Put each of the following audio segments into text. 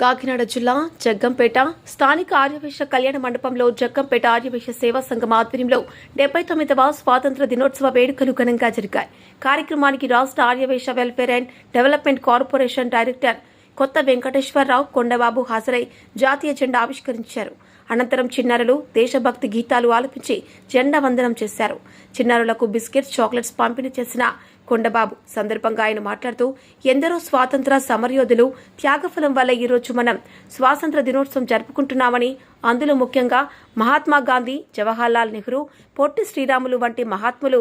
కాకినాడ జిల్లా జగ్గంపేట. స్థానిక ఆర్యవేశ కళ్యాణ మండపంలో జగ్గంపేట ఆర్యవేశ సేవా సంఘం ఆధ్వర్యంలో డెబ్బై తొమ్మిదవ స్వాతంత్ర దినోత్సవ వేడుకలు ఘనంగా జరిగాయి. కార్యక్రమానికి రాష్ట్ర Aryavysya welfare and development corporation director Kotha Venkateswara Rao Kondababu హాజరై జాతీయ జెండా ఆవిష్కరించారు. అనంతరం చిన్నారులు దేశభక్తి గీతాలు ఆలపించి జెండా వందనం చేశారు. చిన్నారులకు బిస్కెట్స్ చాక్లెట్స్ పంపిణీ చేసిన కొండబాబు సందర్భంగా ఆయన మాట్లాడుతూ ఎందరో స్వాతంత్ర సమరయోధులు త్యాగఫలం వల్ల ఈరోజు మనం స్వాతంత్ర దినోత్సవం జరుపుకుంటున్నామని అందులో ముఖ్యంగా మహాత్మా గాంధీ జవహర్లాల్ నెహ్రూ పొట్టి శ్రీరాములు వంటి మహాత్ములు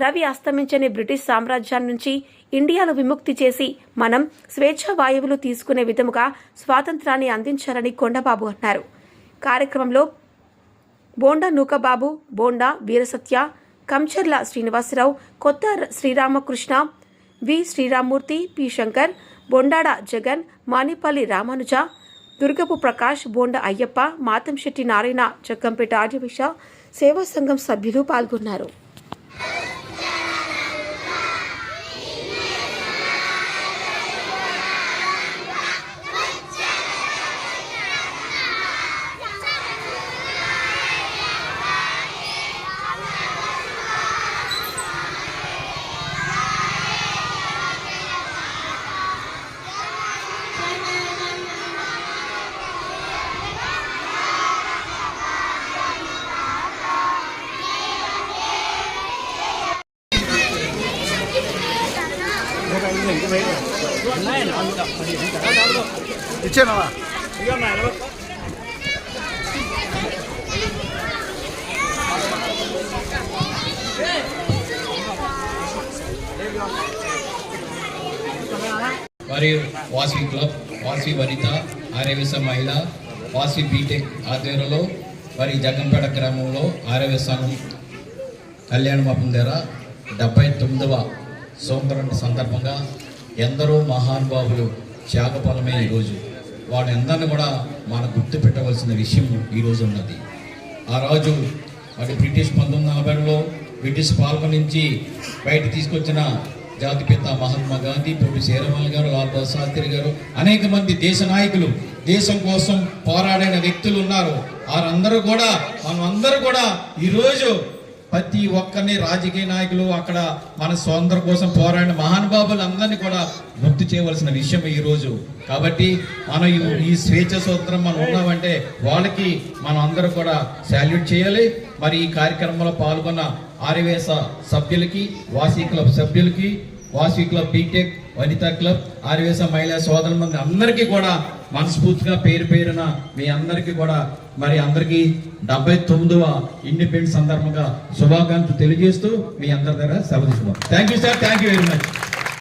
రవి అస్తమించని బ్రిటిష్ సామ్రాజ్యాన్ని నుంచి ఇండియాను విముక్తి చేసి మనం స్వేచ్ఛ వాయువులు తీసుకునే విధముగా స్వాతంత్రాన్ని అందించారని కొండబాబు అన్నారు. కార్యక్రమంలో బోండా నూకబాబు బోండా వీరసత్య కంచర్ల శ్రీనివాసరావు కొత్త శ్రీరామకృష్ణ వి శ్రీరామూర్తి పి శంకర్ బొండాడ జగన్ మానిపల్లి రామానుజ దుర్గపు ప్రకాష్ బోండ అయ్యప్ప మాతంశెట్టి నారాయణ జగ్గంపేట ఆర్యవిష సేవా సంఘం సభ్యులు పాల్గొన్నారు. ఇచ్చానవా? మరియు వాసి క్లబ్ వాసి వనిత ఆర్యవేశ మహిళ వాసి బీటెక్ ఆధ్వర్యంలో మరి జగంపేట గ్రామంలో ఆర్యవేశ కళ్యాణ మాపం దగ్గర డెబ్బై తొమ్మిదవ సంవత్సరం సందర్భంగా ఎందరో మహానుభావులు త్యాగఫలమే ఈరోజు. వాళ్ళందరినీ కూడా మనం గుర్తు పెట్టవలసిన విషయం ఈరోజు ఉన్నది. ఆ రోజు మరి బ్రిటిష్ పంతొమ్మిది నలభైలో బ్రిటిష్ పాలన నుంచి బయట తీసుకొచ్చిన జాతిపిత మహాత్మా గాంధీ పొట్టి శ్రీరామల్ గారు లాల్ బహదూర్ శాస్త్రి గారు అనేక మంది దేశ నాయకులు దేశం కోసం పోరాడిన వ్యక్తులు ఉన్నారు. వారందరూ కూడా మనం అందరూ కూడా ఈరోజు ప్రతి ఒక్కరిని రాజకీయ నాయకులు అక్కడ మన స్వాతంత్రం కోసం పోరాడిన మహానుభావులందరినీ కూడా గుర్తు చేయవలసిన విషయం ఈ రోజు కాబట్టి మనం ఈ- స్వేచ్ఛ సూత్రం మనం ఉన్నామంటే వాళ్ళకి మనం అందరూ కూడా శాల్యూట్ చేయాలి. మరి ఈ కార్యక్రమంలో పాల్గొన్న ఆర్యవేశ సభ్యులకి వాసీ క్లబ్ సభ్యులకి Vasavi club BTech Vanitha club Aryavysya మహిళా సోదరుల మంది అందరికీ కూడా మనస్ఫూర్తిగా పేరు పేరున మీ అందరికీ కూడా మరి అందరికీ డెబ్బై తొమ్మిదవ ఇండిపెండెన్స్ సందర్భంగా శుభాకాంక్షలు తెలియజేస్తూ మీ అందరి దగ్గర సెలవు తీసుకున్నాం thank you sir thank you very much